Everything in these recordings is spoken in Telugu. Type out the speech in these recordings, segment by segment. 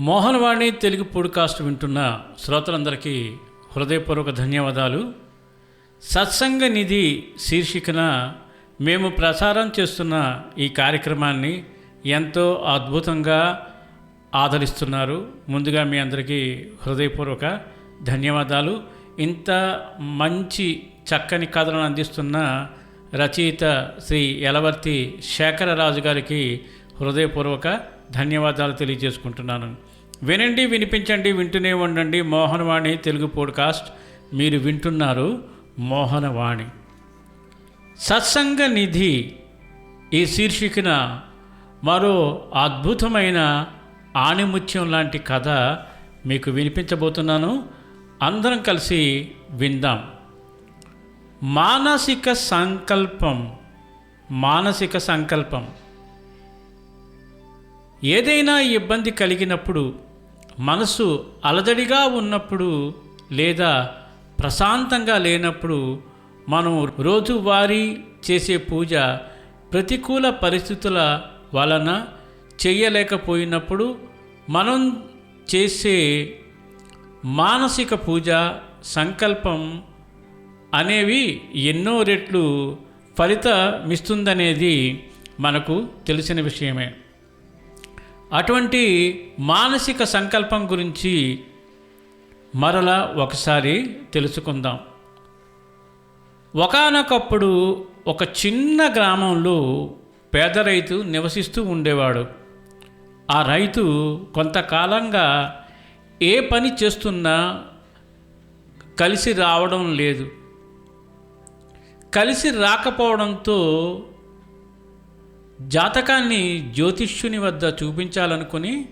మోహనవాణి తెలుగు పోడ్కాస్ట్ వింటున్న శ్రోతలందరికీ హృదయపూర్వక ధన్యవాదాలు. సత్సంగ నిధి శీర్షికన మేము ప్రసారం చేస్తున్న ఈ కార్యక్రమాన్ని ఎంతో అద్భుతంగా ఆదరిస్తున్నారు. ముందుగా మీ అందరికీ హృదయపూర్వక ధన్యవాదాలు. ఇంత మంచి చక్కని కథలను అందిస్తున్న రచయిత శ్రీ యలవర్తి శేఖరరాజు గారికి హృదయపూర్వక ధన్యవాదాలు తెలియజేసుకుంటున్నాను. వినండి వినిపించండి వింటూనే ఉండండి. మోహనవాణి తెలుగు పోడ్కాస్ట్. మీరు వింటున్నారు మోహనవాణి. సత్సంగ నిధి ఈ శీర్షికన మరో అద్భుతమైన ఆణిముత్యం లాంటి కథ మీకు వినిపించబోతున్నాను. అందరం కలిసి విందాం. మానసిక సంకల్పం మానసిక సంకల్పం. ఏదైనా ఇబ్బంది కలిగినప్పుడు మనసు అలజడిగా ఉన్నప్పుడు లేదా ప్రశాంతంగా లేనప్పుడు మనం రోజువారీ చేసే పూజ ప్రతికూల పరిస్థితుల వలన చేయలేకపోయినప్పుడు మనం చేసే మానసిక పూజ సంకల్పం అనేవి ఎన్నో రెట్లు ఫలితమిస్తుందనేది మనకు తెలిసిన విషయమే. అటువంటి మానసిక సంకల్పం గురించి మరలా ఒకసారి తెలుసుకుందాం. ఒకానొకప్పుడు ఒక చిన్న గ్రామంలో పేద రైతు నివసిస్తూ ఉండేవాడు. ఆ రైతు కొంతకాలంగా ఏ పని చేస్తున్నా కలిసి రావడం లేదు. కలిసి రాకపోవడంతో జాతకాన్ని జ్యోతిష్యుని వద్ద చూపించాలనుకుని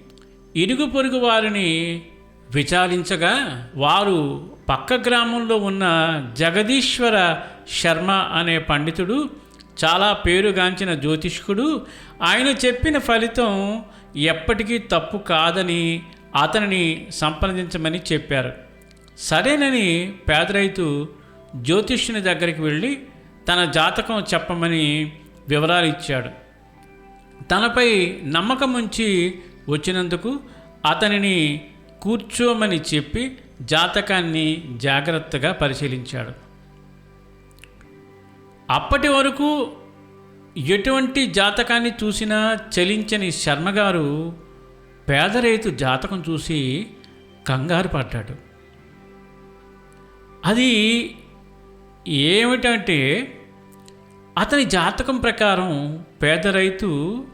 ఇరుగు పొరుగు వారిని విచారించగా వారు పక్క గ్రామంలో ఉన్న జగదీశ్వర శర్మ అనే పండితుడు చాలా పేరుగాంచిన జ్యోతిష్కుడు ఆయన చెప్పిన ఫలితం ఎప్పటికీ తప్పు కాదని అతనిని సంప్రదించమని చెప్పారు. సరేనని పేద రైతు జ్యోతిష్యుని దగ్గరికి వెళ్ళి తన జాతకం చెప్పమని వివరాలు ఇచ్చాడు. తనపై నమ్మకం ఉంచి వచ్చినందుకు అతనిని కూర్చోమని చెప్పి జాతకాన్ని జాగ్రత్తగా పరిశీలించాడు. అప్పటి వరకు ఎటువంటి జాతకాన్ని చూసినా చలించని శర్మగారు పేద రైతు జాతకం చూసి కంగారు పడ్డాడు. అది ఏమిటంటే అతని జాతకం ప్రకారం పేద రైతు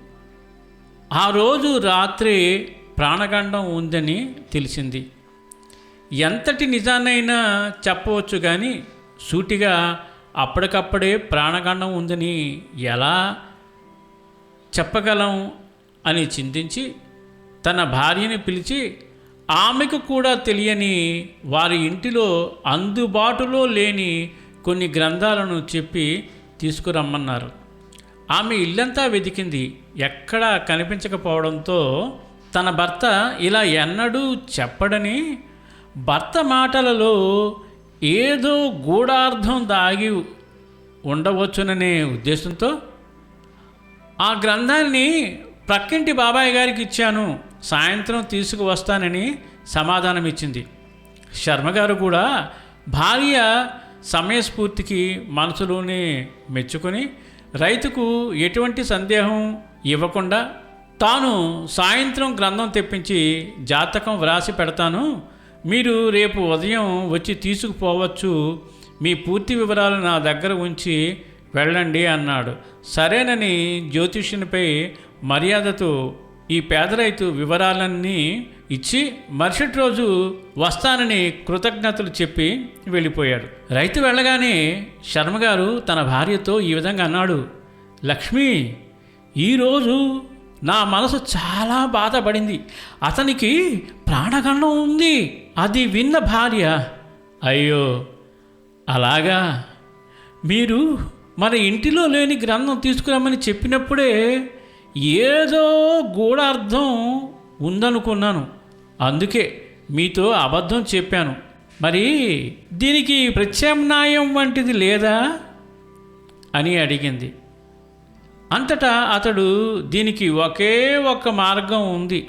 ఆ రోజు రాత్రి ప్రాణగండం ఉందని తెలిసింది. ఎంతటి నిజాన్నైనా చెప్పవచ్చు కానీ సూటిగా అప్పటికప్పుడే ప్రాణగండం ఉందని ఎలా చెప్పగలం అని చింతించి తన భార్యని పిలిచి ఆమెకు కూడా తెలియని వారి ఇంటిలో అందుబాటులో లేని కొన్ని గ్రంథాలను చెప్పి తీసుకురమ్మన్నారు. ఆమె ఇల్లంతా వెతికింది. ఎక్కడా కనిపించకపోవడంతో తన భర్త ఇలా ఎన్నడూ చెప్పడని భర్త మాటలలో ఏదో గూఢార్థం దాగి ఉండవచ్చుననే ఉద్దేశంతో ఆ గ్రంథాన్ని ప్రక్కింటి బాబాయ్ గారికి ఇచ్చాను. సాయంత్రం తీసుకువస్తానని సమాధానం ఇచ్చింది శర్మగారు కూడా భార్య సమయస్ఫూర్తికి మనసులోనే మెచ్చుకొని రైతుకు ఎటువంటి సందేహం ఇవ్వకుండా తాను సాయంత్రం గ్రంథం తెప్పించి జాతకం వ్రాసి పెడతాను. మీరు రేపు ఉదయం వచ్చి తీసుకుపోవచ్చు. మీ పూర్తి వివరాలు నా దగ్గర ఉంచి వెళ్ళండి అన్నాడు. సరేనని జ్యోతిష్యునిపై మర్యాదతో ఈ పేద రైతు వివరాలన్నీ ఇచ్చి మరుసటి రోజు వస్తానని కృతజ్ఞతలు చెప్పి వెళ్ళిపోయాడు. రైతు వెళ్ళగానే శర్మగారు తన భార్యతో ఈ విధంగా అన్నాడు లక్ష్మి ఈరోజు నా మనసు చాలా బాధపడింది. అతనికి ప్రాణగండం ఉంది. అది విన్న భార్య. అయ్యో అలాగా? మీరు మన ఇంటిలో లేని గ్రంథం తీసుకురమ్మని చెప్పినప్పుడే ఏదో గూఢార్థం ఉందనుకున్నాను. అందుకే మీతో అబద్ధం చెప్పాను. మరి దీనికి ప్రత్యామ్నాయం వంటిది లేదా? అని అడిగింది. అంతటా అతడు దీనికి ఒకే ఒక మార్గం ఉంది.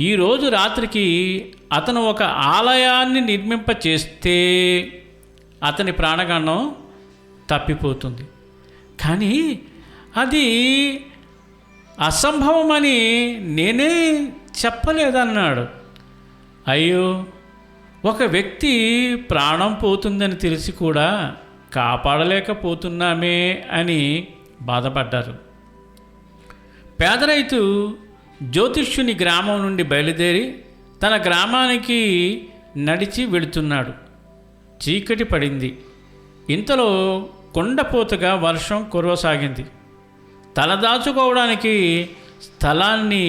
ఈరోజు రాత్రికి అతను ఒక ఆలయాన్ని నిర్మింప చేస్తే అతని ప్రాణగణం తప్పిపోతుంది. కానీ అది అసంభవమని నేనే చెప్పలేదన్నాడు. అయ్యో ఒక వ్యక్తి ప్రాణం పోతుందని తెలిసి కూడా కాపాడలేకపోతున్నామే అని బాధపడ్డారు. పేద రైతు జ్యోతిష్యుని గ్రామం నుండి బయలుదేరి తన గ్రామానికి నడిచి వెళుతున్నాడు. చీకటి పడింది. ఇంతలో కొండపోతగా వర్షం కురవసాగింది. తలదాచుకోవడానికి స్థలాన్ని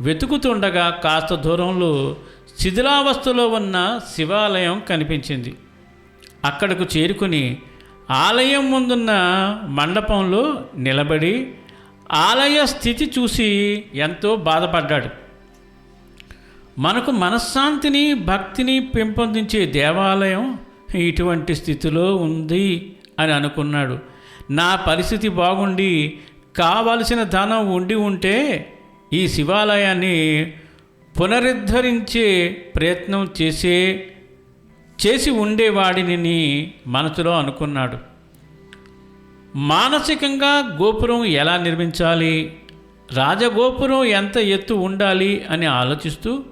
వెతుకుతుండగా కాస్త దూరంలో శిథిలావస్థలో ఉన్న శివాలయం కనిపించింది. అక్కడకు చేరుకుని ఆలయం ముందున్న మండపంలో నిలబడి ఆలయ స్థితి చూసి ఎంతో బాధపడ్డాడు. మనకు మనశ్శాంతిని భక్తిని పెంపొందించే దేవాలయం ఇటువంటి స్థితిలో ఉంది అని అనుకున్నాడు. నా పరిస్థితి బాగుండి కావలసిన ధనం ఉండి ఉంటే ఈ శివాలయాన్ని పునరుద్ధరించే ప్రయత్నం చేసే చేసి ఉండేవాడిని మనసులో అనుకున్నాడు. మానసికంగా గోపురం ఎలా నిర్మించాలి? రాజగోపురం ఎంత ఎత్తు ఉండాలి అని ఆలోచిస్తూ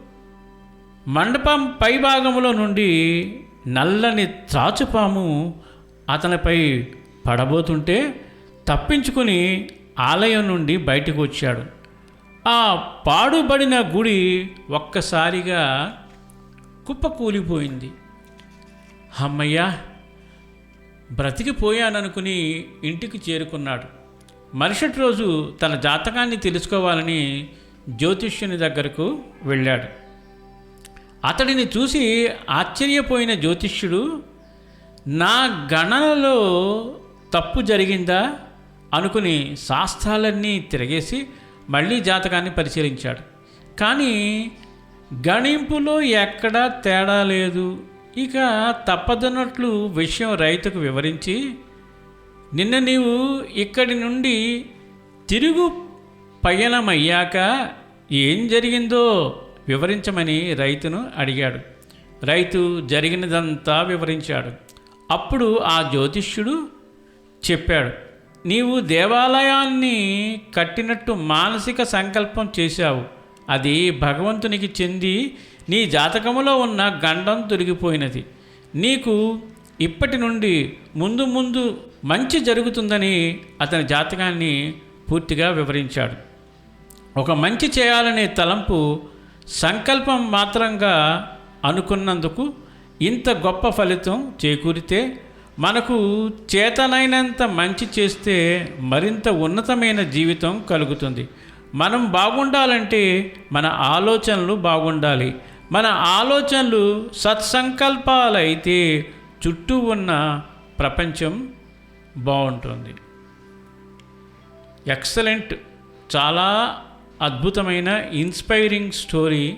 మండపం పైభాగంలో నుండి నల్లని త్రాచుపాము అతనిపై పడబోతుంటే తప్పించుకుని ఆలయం నుండి బయటకు వచ్చాడు. ఆ పాడుబడిన గుడి ఒక్కసారిగా కుప్పకూలిపోయింది. అమ్మయ్యా బ్రతికిపోయాననుకుని ఇంటికి చేరుకున్నాడు. మరుసటి రోజు తన జాతకాన్ని తెలుసుకోవాలని జ్యోతిష్యుని దగ్గరకు వెళ్ళాడు. అతడిని చూసి ఆశ్చర్యపోయిన జ్యోతిష్యుడు నా గణనలో తప్పు జరిగిందా? అనుకుని శాస్త్రాలన్నీ తిరగేసి మళ్ళీ జాతకాన్ని పరిశీలించాడు. కానీ గణింపులో ఎక్కడా తేడా లేదు. ఇక తప్పదన్నట్లు విషయం రైతుకు వివరించి నిన్న నీవు ఇక్కడి నుండి తిరుగు పయనమయ్యాక ఏం జరిగిందో వివరించమని రైతును అడిగాడు. రైతు జరిగినదంతా వివరించాడు. అప్పుడు ఆ జ్యోతిష్యుడు చెప్పాడు నీవు దేవాలయాన్ని కట్టినట్టు మానసిక సంకల్పం చేశావు. అది భగవంతునికి చెంది నీ జాతకములో ఉన్న గండం తొలగిపోయినది. నీకు ఇప్పటి నుండి ముందు ముందు మంచి జరుగుతుందని అతని జాతకాన్ని పూర్తిగా వివరించాడు. ఒక మంచి చేయాలనే తలంపు సంకల్పం మాత్రంగా అనుకున్నందుకు ఇంత గొప్ప ఫలితం చేకూరితే మనకు చేతనైనంత మంచి చేస్తే మరింత ఉన్నతమైన జీవితం కలుగుతుంది. మనం బాగుండాలంటే మన ఆలోచనలు బాగుండాలి. మన ఆలోచనలు సత్సంకల్పాలైతే చుట్టూ ఉన్న ప్రపంచం బాగుంటుంది. ఎక్సలెంట్ చాలా అద్భుతమైన ఇన్స్పైరింగ్ స్టోరీ.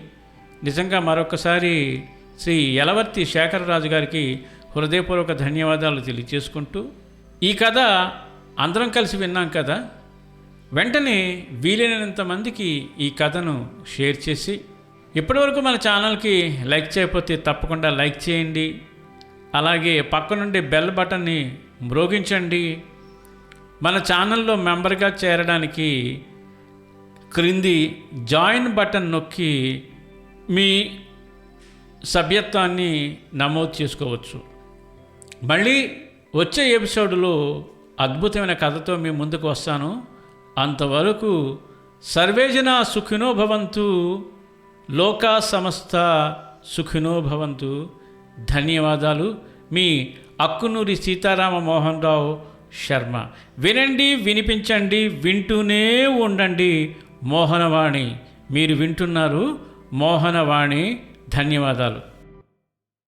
నిజంగా మరొకసారి శ్రీ యలవర్తి శేఖరరాజు గారికి హృదయపూర్వక ధన్యవాదాలు తెలియజేసుకుంటూ ఈ కథ అందరం కలిసి విన్నాం కదా? వెంటనే వీలైనంత మందికి ఈ కథను షేర్ చేసి ఇప్పటివరకు మన ఛానల్కి లైక్ చేయకపోతే తప్పకుండా లైక్ చేయండి. అలాగే పక్క నుండి బెల్ బటన్ని మ్రోగించండి. మన ఛానల్లో మెంబర్గా చేరడానికి క్రింది జాయిన్ బటన్ నొక్కి మీ సభ్యత్వాన్ని నమోదు చేసుకోవచ్చు. మళ్ళీ వచ్చే ఎపిసోడ్లో అద్భుతమైన కథతో మీ ముందుకు వస్తాను. అంతవరకు సర్వేజన సుఖినో భవంతు లోకా సమస్త సుఖినో భవంతు. ధన్యవాదాలు. మీ అక్కునూరి సీతారామ మోహన్ రావు శర్మ. వినండి వినిపించండి వింటూనే ఉండండి. మోహనవాణి. మీరు వింటున్నారు మోహనవాణి. ధన్యవాదాలు.